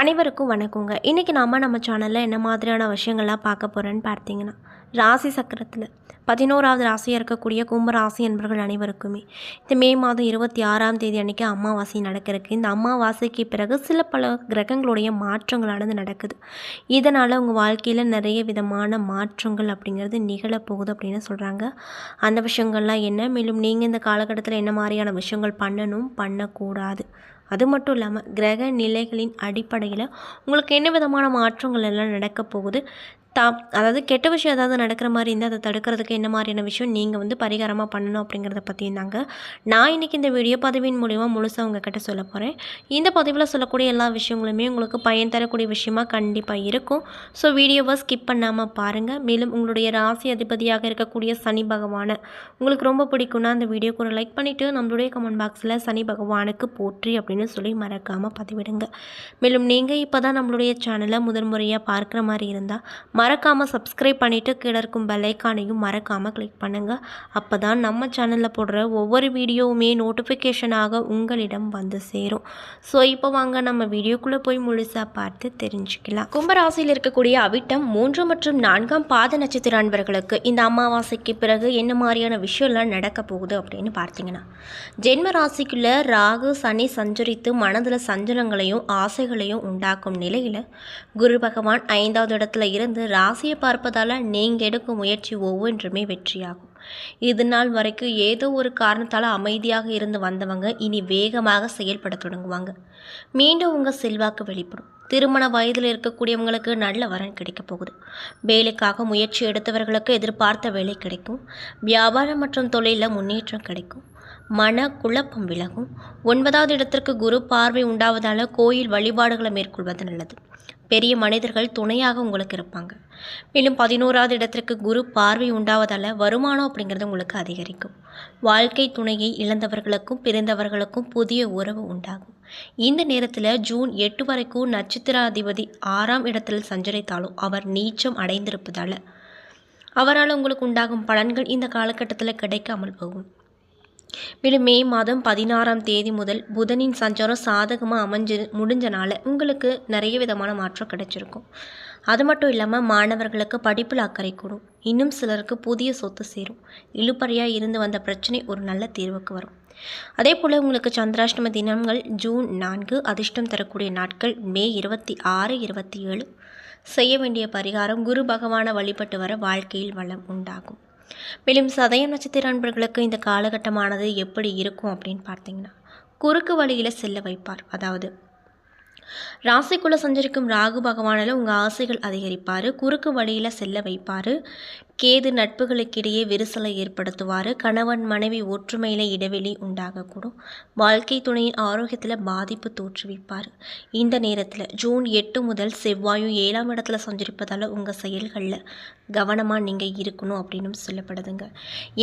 அனைவருக்கும் வணக்கங்க. இன்றைக்கி நாம் நம்ம சேனலில் என்ன மாதிரியான விஷயங்கள்லாம் பார்க்க போகிறோன்னு பார்த்தீங்கன்னா ராசி சக்கரத்தில். பதினோராவது ராசியாக இருக்கக்கூடிய கும்பராசி என்பவர்கள் அனைவருக்குமே இந்த மே மாதம் இருபத்தி ஆறாம் தேதி அன்றைக்கி அமாவாசை நடக்கிறதுக்கு இந்த அமாவாசைக்கு பிறகு சில பல கிரகங்களுடைய மாற்றங்களானது நடக்குது. இதனால் உங்கள் வாழ்க்கையில் நிறைய விதமான மாற்றங்கள் அப்படிங்கிறது நிகழப்போகுது அப்படின்னு சொல்கிறாங்க அந்த விஷயங்கள்லாம் என்ன? மேலும் நீங்கள் இந்த காலகட்டத்தில் என்ன மாதிரியான விஷயங்கள் பண்ணணும்? பண்ணக்கூடாது. அது மட்டும் இல்லாமல் கிரக நிலைகளின் அடிப்படையில் உங்களுக்கு என்ன விதமான மாற்றங்கள் எல்லாம் நடக்க போகுது? தா அதாவது கெட்ட விஷயம் ஏதாவது நடக்கிற மாதிரி இருந்தால் அதை தடுக்கிறதுக்கு என்ன மாதிரியான விஷயம் நீங்கள் வந்து பரிகாரமாக பண்ணணும் அப்படிங்கிறத பற்றியும் தாங்க. நான் இன்றைக்கி இந்த வீடியோ பதிவின் மூலிமா முழுசாக உங்ககிட்ட சொல்ல போகிறேன் இந்த பதிவில் சொல்லக்கூடிய எல்லா விஷயங்களுமே உங்களுக்கு பயன் தரக்கூடிய விஷயமா கண்டிப்பாக இருக்கும். ஸோ வீடியோவை ஸ்கிப் பண்ணாமல் பாருங்கள் மேலும் உங்களுடைய ராசி அதிபதியாக இருக்கக்கூடிய சனி பகவானை உங்களுக்கு ரொம்ப பிடிக்கும்னா அந்த வீடியோக்கு ஒரு லைக் பண்ணிவிட்டு நம்மளுடைய கமெண்ட் பாக்ஸில் சனி பகவானுக்கு போற்றி அப்படின்னு சொல்லி மறக்காமல் பதிவிடுங்க. மேலும் நீங்கள் இப்போ தான் நம்மளுடைய சேனலை முதல் முறையாக பார்க்குற மாதிரி இருந்தால் மறக்காமல் சப்ஸ்கிரைப் பண்ணிவிட்டு கீழே இருக்கும் பெல்லைக்கானையும் மறக்காமல் கிளிக் பண்ணுங்கள் அப்போ தான் நம்ம சேனலில் போடுற ஒவ்வொரு வீடியோவுமே நோட்டிஃபிகேஷனாக உங்களிடம் வந்து சேரும். ஸோ இப்போ வாங்க நம்ம வீடியோக்குள்ளே போய் முழுசாக பார்த்து தெரிஞ்சுக்கலாம். கும்பராசியில் இருக்கக்கூடிய அவிட்டம் மூன்று மற்றும் நான்காம் பாத நட்சத்திர அன்பர்களுக்கு இந்த அமாவாசைக்கு பிறகு என்ன மாதிரியான விஷயம்லாம் நடக்க போகுது அப்படின்னு பார்த்தீங்கன்னா ஜென்ம ராசிக்குள்ளே ராகு சனி சஞ்சரித்து மனதில் சஞ்சலங்களையும் ஆசைகளையும் உண்டாக்கும் நிலையில் குரு பகவான் ஐந்தாவது இடத்துல இருந்து ராசியை பார்ப்பதால் நீங்கள் எடுக்கும் முயற்சி ஒவ்வொன்றுமே வெற்றியாகும். இது நாள் வரைக்கும் ஏதோ ஒரு காரணத்தால் அமைதியாக இருந்து வந்தவங்க இனி வேகமாக செயல்பட தொடங்குவாங்க. மீண்டும் உங்கள் செல்வாக்கு வெளிப்படும். திருமண வயதில் இருக்கக்கூடியவங்களுக்கு நல்ல வரன் கிடைக்க போகுது. வேலைக்காக முயற்சி எடுத்தவர்களுக்கு எதிர்பார்த்த வேலை கிடைக்கும். வியாபாரம் மற்றும் தொழிலில் முன்னேற்றம் கிடைக்கும். மன குழப்பம் விலகும். ஒன்பதாவது இடத்திற்கு குரு பார்வை உண்டாவதால் கோயில் வழிபாடுகளை மேற்கொள்வது நல்லது. பெரிய மனிதர்கள் துணையாக உங்களுக்கு இருப்பாங்க. மேலும் பதினோராவது இடத்திற்கு குரு பார்வை உண்டாவதால் வருமானம் அப்படிங்கிறது உங்களுக்கு அதிகரிக்கும். வாழ்க்கை துணையை இழந்தவர்களுக்கும் பிறந்தவர்களுக்கும் புதிய உறவு உண்டாகும். இந்த நேரத்தில் ஜூன் எட்டு வரைக்கும் நட்சத்திராதிபதி ஆறாம் இடத்தில் சஞ்சரித்தாலும் அவர் நீச்சம் அடைந்திருப்பதால் அவரால் உங்களுக்கு உண்டாகும் பலன்கள் இந்த காலகட்டத்தில் கிடைக்காமல் போகும். மேலும் மே மாதம் பதினாறாம் தேதி முதல் புதனின் சஞ்சாரம் சாதகமாக அமைஞ்சு முடிஞ்சனால உங்களுக்கு நிறைய விதமான மாற்றம் கிடைச்சிருக்கும். அது மட்டும் இல்லாமல் மாணவர்களுக்கு படிப்பில் அக்கறை கூடும். இன்னும் சிலருக்கு புதிய சொத்து சேரும். இழுப்பறையாக இருந்து வந்த பிரச்சனை ஒரு நல்ல தீர்வுக்கு வரும். அதே போல் உங்களுக்கு சந்திராஷ்டம தினங்கள் ஜூன் நான்கு அதிர்ஷ்டம் தரக்கூடிய நாட்கள் மே இருபத்தி ஆறு இருபத்தி ஏழு. செய்ய வேண்டிய பரிகாரம் குரு பகவானை வழிபட்டு வர வாழ்க்கையில் வளம் உண்டாகும். மேலும் சதயம் நட்சத்திர அன்பர்களுக்கு இந்த காலகட்டமானது எப்படி இருக்கும் அப்படின்னு பார்த்தீங்கன்னா குறுக்கு வழியில் செல்ல வைப்பார். அதாவது ராசிக்குள்ளே சஞ்சரிக்கும் ராகு பகவானில் உங்கள் ஆசைகள் அதிகரிப்பார் குறுக்கு வழியில் செல்ல வைப்பார். கேது நட்புகளுக்கிடையே விரிசலை ஏற்படுத்துவார் கணவன் மனைவி ஒற்றுமையில் இடைவெளி உண்டாகக்கூடும். வாழ்க்கை துணையின் ஆரோக்கியத்தில் பாதிப்பு தோற்றுவிப்பார். இந்த நேரத்தில் ஜூன் எட்டு முதல் செவ்வாயும் ஏழாம் இடத்துல சஞ்சரிப்பதால் உங்கள் செயல்களில் கவனமாக நீங்கள் இருக்கணும் அப்படின்னு சொல்லப்படுதுங்க.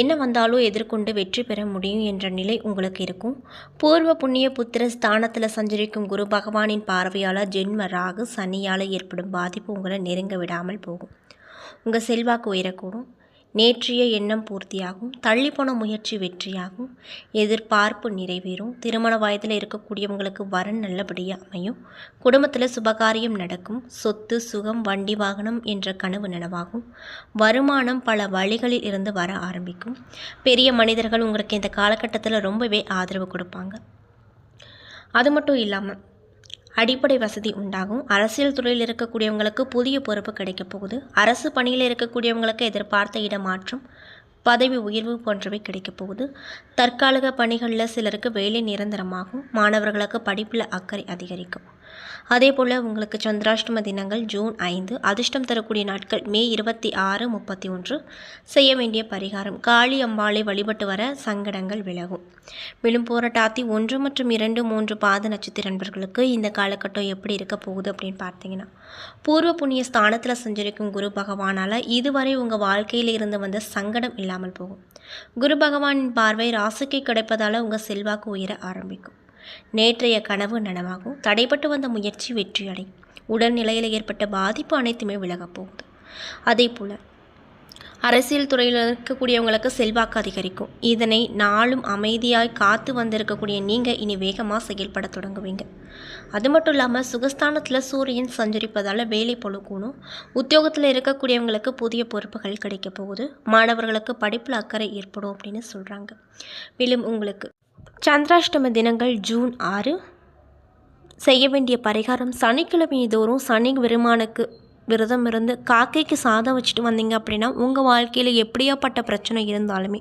என்ன வந்தாலும் எதிர்கொண்டு வெற்றி பெற முடியும் என்ற நிலை உங்களுக்கு இருக்கும். பூர்வ புண்ணிய புத்திர ஸ்தானத்தில் சஞ்சரிக்கும் குரு பகவானின் பார்வையால் ஜென்ம ராகு சனியால் ஏற்படும் பாதிப்பு உங்களை நெருங்க விடாமல் போகும். உங்கள் செல்வாக்கு உயரக்கூடும். நேற்றைய எண்ணம் பூர்த்தியாகும். தள்ளிப்போன முயற்சி வெற்றியாகும். எதிர்பார்ப்பு நிறைவேறும். திருமண வயதில் இருக்கக்கூடியவங்களுக்கு வரன் நல்லபடியாக அமையும். குடும்பத்தில் சுபகாரியம் நடக்கும். சொத்து சுகம் வண்டி வாகனம் என்ற கனவு நனவாகும். வருமானம் பல வழிகளில் இருந்து வர ஆரம்பிக்கும். பெரிய மனிதர்கள் உங்களுக்கு இந்த காலகட்டத்தில் ரொம்பவே ஆதரவு கொடுப்பாங்க. அது மட்டும் இல்லாமல் அடிப்படை வசதி உண்டாகும். அரசியல் துறையில் இருக்கக்கூடியவங்களுக்கு புதிய பொறுப்பு கிடைக்கப் போகுது. அரசு பணியில் இருக்கக்கூடியவங்களுக்கு எதிர்பார்த்த இடமாற்றம் பதவி உயர்வு போன்றவை கிடைக்கப் போகுது. தற்காலிக பணிகளில் சிலருக்கு வேலை நிரந்தரமாகும். மாணவர்களுக்கு படிப்பில் அக்கறை அதிகரிக்கும். அதே போல் உங்களுக்கு சந்திராஷ்டம தினங்கள் ஜூன் ஐந்து அதிர்ஷ்டம் தரக்கூடிய நாட்கள் மே இருபத்தி ஆறு முப்பத்தி ஒன்று. செய்ய வேண்டிய பரிகாரம் காளி அம்பாளை வழிபட்டு வர சங்கடங்கள் விலகும். மேலும் போராட்டாத்தி ஒன்று மற்றும் இரண்டு மூன்று பாத நட்சத்திர நண்பர்களுக்கு இந்த காலகட்டம் எப்படி இருக்க போகுது அப்படின்னு பார்த்தீங்கன்னா பூர்வ புண்ணிய ஸ்தானத்தில் சஞ்சரிக்கும் குரு பகவானால் இதுவரை உங்கள் வாழ்க்கையில் இருந்து வந்த சங்கடம் இல்லாமல் போகும். குரு பகவானின் பார்வை ராசிக்கு கிடைப்பதால் உங்கள் செல்வாக்கு உயர ஆரம்பிக்கும். நேற்றைய கனவு நனவாகும். தடைப்பட்டு வந்த முயற்சி வெற்றியடையும் உடல்நிலையில் ஏற்பட்ட பாதிப்பு அனைத்துமே விலகப் போகுது. அதே போல் அரசியல் துறையில் இருக்கக்கூடியவங்களுக்கு செல்வாக்கு அதிகரிக்கும். இதனை நாளும் அமைதியாய் காத்து வந்திருக்கக்கூடிய நீங்கள் இனி வேகமாக செயல்பட தொடங்குவீங்க. அது மட்டும் இல்லாமல் சுகஸ்தானத்தில் சூரியன் சஞ்சரிப்பதால் வேலை பொழுக்கணும் உத்தியோகத்தில் இருக்கக்கூடியவங்களுக்கு புதிய பொறுப்புகள் கிடைக்க போகுது. மாணவர்களுக்கு படிப்பில் அக்கறை ஏற்படும் அப்படின்னு சொல்கிறாங்க மேலும் உங்களுக்கு சந்திராஷ்டம தினங்கள் ஜூன் ஆறு. செய்ய வேண்டிய பரிகாரம் சனிக்கிழமை தோறும் சனி பெருமானுக்கு விரதம் இருந்து காக்கைக்கு சாதம் வச்சுட்டு வந்தீங்க அப்படின்னா உங்கள் வாழ்க்கையில் எப்படியாப்பட்ட பிரச்சனை இருந்தாலுமே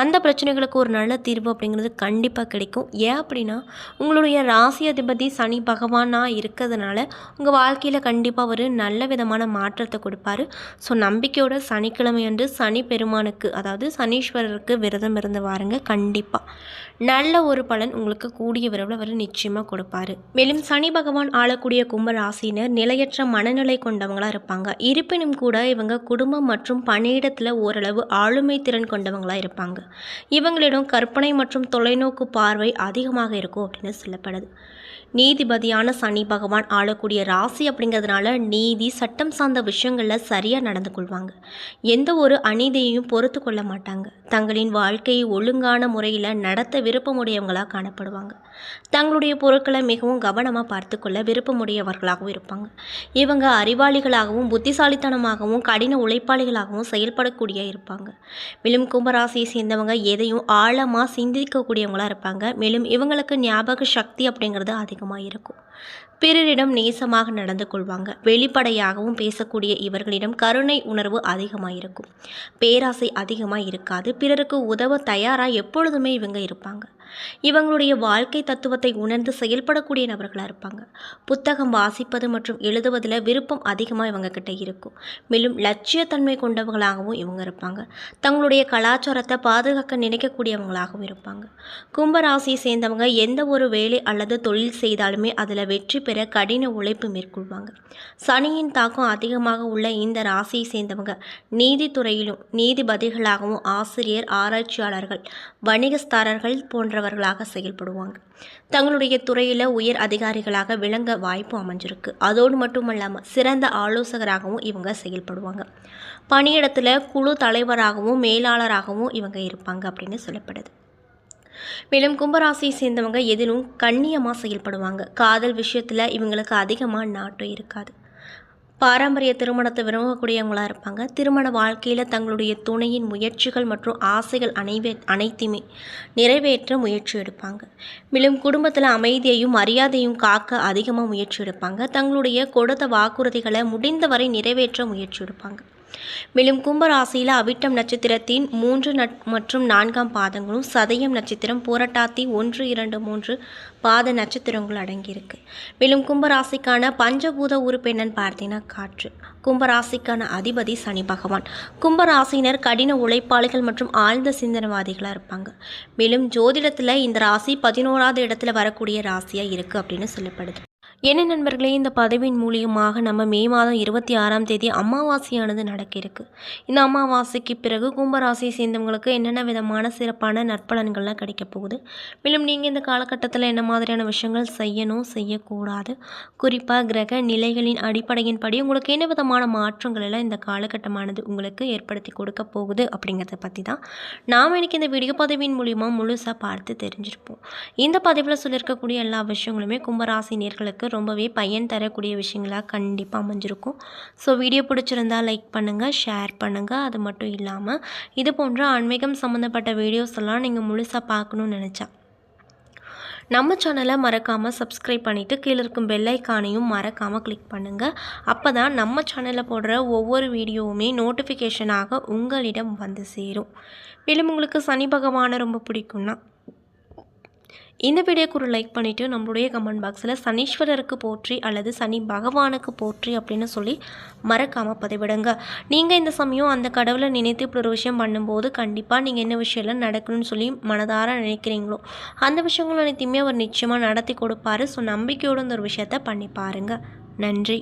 அந்த பிரச்சனைகளுக்கு ஒரு நல்ல தீர்வு அப்படிங்கிறது கண்டிப்பாக கிடைக்கும். ஏன் அப்படின்னா உங்களுடைய ராசி அதிபதி சனி பகவானாக இருக்கிறதுனால உங்கள் வாழ்க்கையில் கண்டிப்பாக ஒரு நல்ல விதமான மாற்றத்தை கொடுப்பாரு. ஸோ நம்பிக்கையோட சனிக்கிழமை அன்று சனி பெருமானுக்கு அதாவது சனீஸ்வரருக்கு விரதம் இருந்து வாருங்க. கண்டிப்பாக நல்ல ஒரு பலன் உங்களுக்கு கூடிய விரைவில் அவர் நிச்சயமாக கொடுப்பார். மேலும் சனி பகவான் ஆளக்கூடிய கும்ப ராசினர் நிலையற்ற மனநிலை கொண்டவங்களாக இருப்பாங்க. இருப்பினும் கூட இவங்க குடும்பம் மற்றும் பணியிடத்தில் ஓரளவு ஆளுமை திறன் கொண்டவங்களாக இருப்பாங்க. இவங்களிடம் கற்பனை மற்றும் தொலைநோக்கு பார்வை அதிகமாக இருக்கும் அப்படின்னு சொல்லப்படுது. நீதிபதியான சனி பகவான் ஆளக்கூடிய ராசி அப்படிங்கிறதுனால நீதி சட்டம் சார்ந்த விஷயங்களில் சரியாக நடந்து கொள்வாங்க. எந்த ஒரு அநீதியையும் பொறுத்து கொள்ள மாட்டாங்க. தங்களின் வாழ்க்கையை ஒழுங்கான முறையில் நடத்த விருப்பமுடையவங்களாக காணப்படுவாங்க. தங்களுடைய பொருட்களை மிகவும் கவனமாக பார்த்து கொள்ள விருப்பமுடையவர்களாகவும் இருப்பாங்க. இவங்க அறிவாளிகளாகவும் புத்திசாலித்தனமாகவும் கடின உழைப்பாளிகளாகவும் செயல்படக்கூடிய இருப்பாங்க. மேலும் கும்பராசியை சேர்ந்தவங்க எதையும் ஆழமாக சிந்திக்கக்கூடியவங்களாக இருப்பாங்க. மேலும் இவங்களுக்கு ஞாபக சக்தி அப்படிங்கிறது அதிகமாக இருக்கும். பிறரிடம் நேசமாக நடந்து கொள்வாங்க. வெளிப்படையாகவும் பேசக்கூடிய இவர்களிடம் கருணை உணர்வு அதிகமாக இருக்கும். பேராசை அதிகமாக இருக்காது. பிறருக்கு உதவ தயாராக எப்பொழுதுமே இவங்க இருப்பாங்க. இவங்களுடைய வாழ்க்கை தத்துவத்தை உணர்ந்து செயல்படக்கூடிய நபர்களாக இருப்பாங்க. புத்தகம் வாசிப்பது மற்றும் எழுதுவதில் விருப்பம் அதிகமாக இவங்க கிட்ட இருக்கும். மேலும் லட்சியத்தன்மை கொண்டவங்களாகவும் இவங்க இருப்பாங்க. தங்களுடைய கலாச்சாரத்தை பாதுகாக்க நினைக்கக்கூடியவங்களாகவும் இருப்பாங்க. கும்பராசியை சேர்ந்தவங்க எந்த ஒரு வேலை அல்லது தொழில் செய்தாலுமே அதில் வெற்றி பெற கடின உழைப்பு மேற்கொள்வாங்க. சனியின் தாக்கம் அதிகமாக உள்ள இந்த ராசியை சேர்ந்தவங்க நீதித்துறையிலும் நீதிபதிகளாகவும் ஆசிரியர் ஆராய்ச்சியாளர்கள் வணிகஸ்தாரர்கள் போன்ற போன்றவர்களாக செயல்படுவாங்க. தங்களுடைய துறையில் உயர் அதிகாரிகளாக விளங்க வாய்ப்பு அமைஞ்சிருக்கு. அதோடு மட்டுமல்லாமல் சிறந்த ஆலோசகராகவும் இவங்க செயல்படுவாங்க. பணியிடத்தில் குழு தலைவராகவும் மேலாளராகவும் இவங்க இருப்பாங்க அப்படின்னு சொல்லப்படுது. மேலும் கும்பராசியை சேர்ந்தவங்க எதிலும் கண்ணியமாக செயல்படுவாங்க. காதல் விஷயத்தில் இவங்களுக்கு அதிகமாக நாட்டம் இருக்காது. பாரம்பரிய திருமணத்தை விரும்பக்கூடியவங்களாக இருப்பாங்க. திருமண வாழ்க்கையில் தங்களுடைய துணையின் முயற்சிகள் மற்றும் ஆசைகள் அனைவே அனைத்துமே நிறைவேற்ற முயற்சி எடுப்பாங்க. மேலும் குடும்பத்தில் அமைதியையும் மரியாதையும் காக்க அதிகமாக முயற்சி எடுப்பாங்க. தங்களுடைய கொடுத்த வாக்குறுதிகளை முடிந்தவரை நிறைவேற்ற முயற்சி எடுப்பாங்க. மேலும் கும்பராசியில் அவிட்டம் நட்சத்திரத்தின் மூன்று நட் மற்றும் நான்காம் பாதங்களும் சதயம் நட்சத்திரம் போராட்டாத்தி ஒன்று இரண்டு மூன்று பாத நட்சத்திரங்கள் அடங்கியிருக்கு. மேலும் கும்பராசிக்கான பஞ்சபூத உறுப்பு என்னன்னு பார்த்தீங்கன்னா காற்று. கும்பராசிக்கான அதிபதி சனி பகவான். கும்பராசினர் கடின உழைப்பாளிகள் மற்றும் ஆழ்ந்த சிந்தனவாதிகளாக இருப்பாங்க. மேலும் ஜோதிடத்தில் இந்த ராசி பதினோராவது இடத்துல வரக்கூடிய ராசியாக இருக்குது அப்படின்னு சொல்லப்படுது. என்ன நண்பர்களே இந்த பதவியின் மூலியமாக நம்ம மே மாதம் இருபத்தி ஆறாம் தேதி அமாவாசையானது நடக்க இருக்கு. இந்த அமாவாசைக்கு பிறகு கும்பராசியை சேர்ந்தவங்களுக்கு என்னென்ன விதமான சிறப்பான நற்பலன்கள்லாம் கிடைக்க போகுது? மேலும் நீங்கள் இந்த காலகட்டத்தில் என்ன மாதிரியான விஷயங்கள் செய்யணும் செய்யக்கூடாது? குறிப்பாக கிரக நிலைகளின் அடிப்படையின்படி உங்களுக்கு என்ன விதமான மாற்றங்கள் எல்லாம் இந்த காலகட்டமானது உங்களுக்கு ஏற்படுத்தி கொடுக்க போகுது அப்படிங்கிறத பற்றி தான் நாம் இன்னைக்கு இந்த வீடியோ பதவியின் மூலியமாக முழுசாக பார்த்து தெரிஞ்சிருப்போம். இந்த பதவியில் சொல்லியிருக்கக்கூடிய எல்லா விஷயங்களுமே கும்பராசி நேர்களுக்கு ரொம்பவே பயன் தரக்கூடிய விஷயங்களாக கண்டிப்பாக அமைஞ்சிருக்கும். ஸோ வீடியோ பிடிச்சிருந்தா லைக் பண்ணுங்கள் ஷேர் பண்ணுங்கள் அது மட்டும் இல்லாமல் இது போன்ற ஆன்மீகம் சம்மந்தப்பட்ட வீடியோஸ் எல்லாம் நீங்கள் முழுசாக பார்க்கணுன்னு நினச்சா நம்ம சேனலை மறக்காமல் சப்ஸ்கிரைப் பண்ணிவிட்டு கீழே இருக்கும் பெல்லைக்கானையும் மறக்காமல் கிளிக் பண்ணுங்கள் அப்போ தான் நம்ம சேனலில் போடுற ஒவ்வொரு வீடியோவுமே நோட்டிஃபிகேஷனாக உங்களிடம் வந்து சேரும். மேலும் உங்களுக்கு சனி பகவானை ரொம்ப பிடிக்கும்னா இந்த வீடியோக்கு ஒரு லைக் பண்ணிவிட்டு நம்மளுடைய கமெண்ட் பாக்ஸில் சனீஸ்வரருக்கு போற்றி அல்லது சனி பகவானுக்கு போற்றி அப்படின்னு சொல்லி மறக்காமல் பதிவிடுங்க. நீங்கள் இந்த சமயம் அந்த கடவுளை நினைத்து இப்படி ஒரு விஷயம் பண்ணும்போது கண்டிப்பாக நீங்கள் என்ன விஷயம்லாம் நடக்கணும்னு சொல்லி மனதார நினைக்கிறீங்களோ அந்த விஷயங்கள் அனைத்தையுமே அவர் நிச்சயமாக நடத்தி கொடுப்பாரு. ஸோ நம்பிக்கையோடு இந்த ஒரு விஷயத்த பண்ணி பாருங்கள் நன்றி.